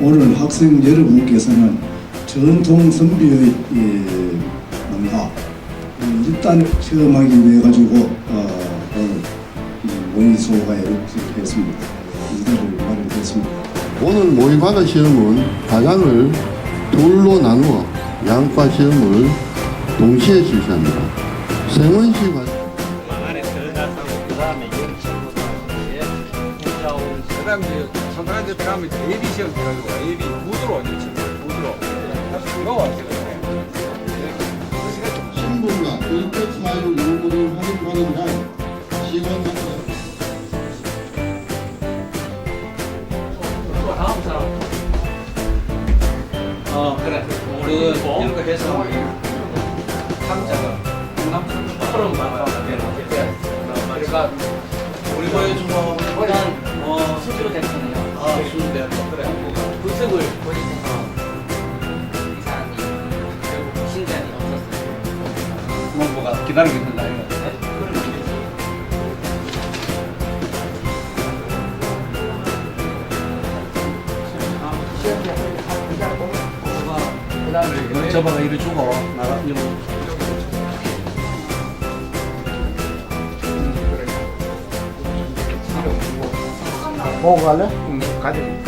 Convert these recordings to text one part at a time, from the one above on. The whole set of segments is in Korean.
오늘 학생 여러분께서는 전통 선비의 예, 문화 어, 일단 체험하기 위해 가지고 어, 오늘 이 모의소가에 했습니다. 이들을 마련했습니다. 오늘 모의과거 시험은 과장을 둘로 나누어 양과 시험을 동시에 실시합니다. 세원시 과 안에 들어가서 그 다음에 열 친구들 올라오는 그 다음에 선생한테 들어가면 예비 시험 들어가고 예비 무드로 이제 친구 무드로 이거 왔어요. 신분과 인격 사유를 요구를 확인하는 한 시간 다음 사람 어 그래 우리 이런 거 해서 상자가 그럼 봐봐 그러니까 기다리고 있는다 이거. 그다음에 저번에 이리 주고 나가 이거 보고 갈래? 응, 가지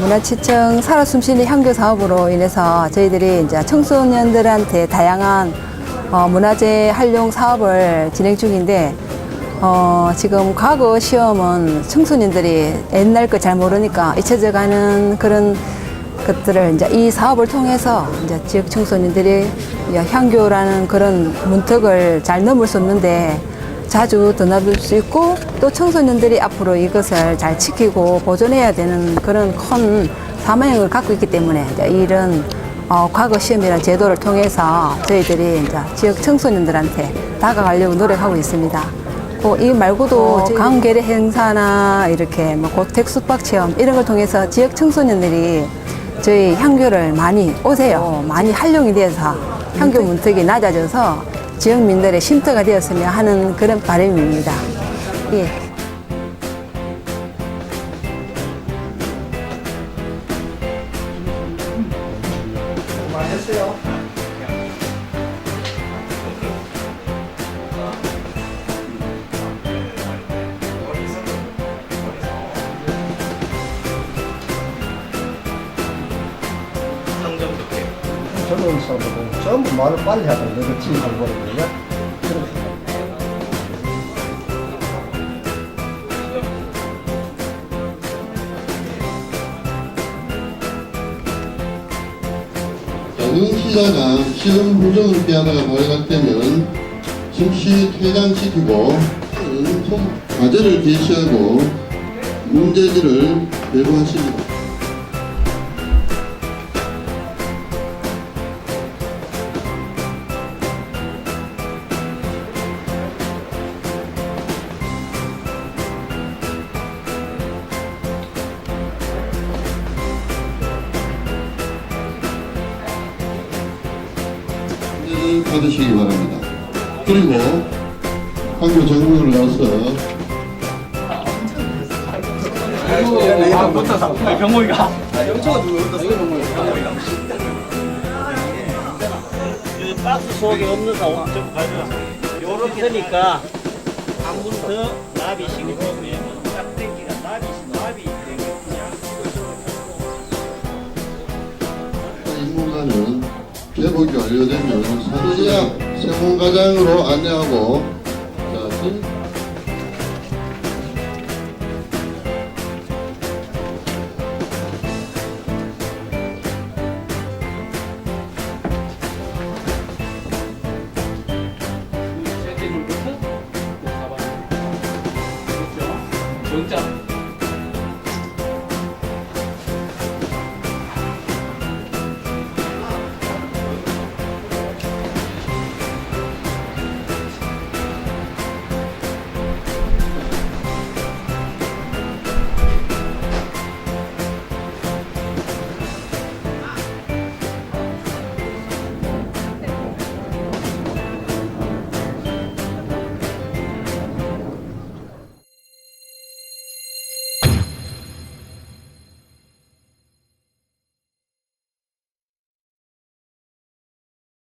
문화체청 살아 숨쉬는 향교 사업으로 인해서 저희들이 이제 청소년들한테 다양한 어, 문화재 활용 사업을 진행 중인데 어, 지금 과거 시험은 청소년들이 옛날 거 잘 모르니까 잊혀져 가는 그런 것들을 이제 이 사업을 통해서 이제 지역 청소년들이 향교라는 그런 문턱을 잘 넘을 수 있는데 자주 드나들 수 있고 또 청소년들이 앞으로 이것을 잘 지키고 보존해야 되는 그런 큰 사명을 갖고 있기 때문에 이제 이런 어, 과거 시험이라는 제도를 통해서 저희들이 이제 지역 청소년들한테 다가가려고 노력하고 있습니다. 그이 말고도 강계례 행사나 이렇게 뭐 고택 숙박 체험 이런 걸 통해서 지역 청소년들이 저희 향교를 많이 오세요. 많이 활용이 돼서 향교 문턱이 낮아져서 지역민들의 쉼터가 되었으면 하는 그런 바람입니다. 예. 젊은 사람들은 전부 말을 빨리 하고 내가 지휘하고 버리거든요. 그렇게 영흥시자가 시험 후정을 피하다가 발각되면 즉시 퇴장시키고 과제를 개시하고 문제지를 배부하십니다. 받으시기 바랍니다. 그리고 학교 정문을 나서 아, 붙어서 병모이가. 이 박스 속에 없는 사람 좀 가져왔어요. 요렇게 되니까 한분더 나비 시고 그러면 짝대기가 나비 나비. 인문관은 개복이 완료되면 사도제약 세공과장으로 안내하고. 자, 팀 세팅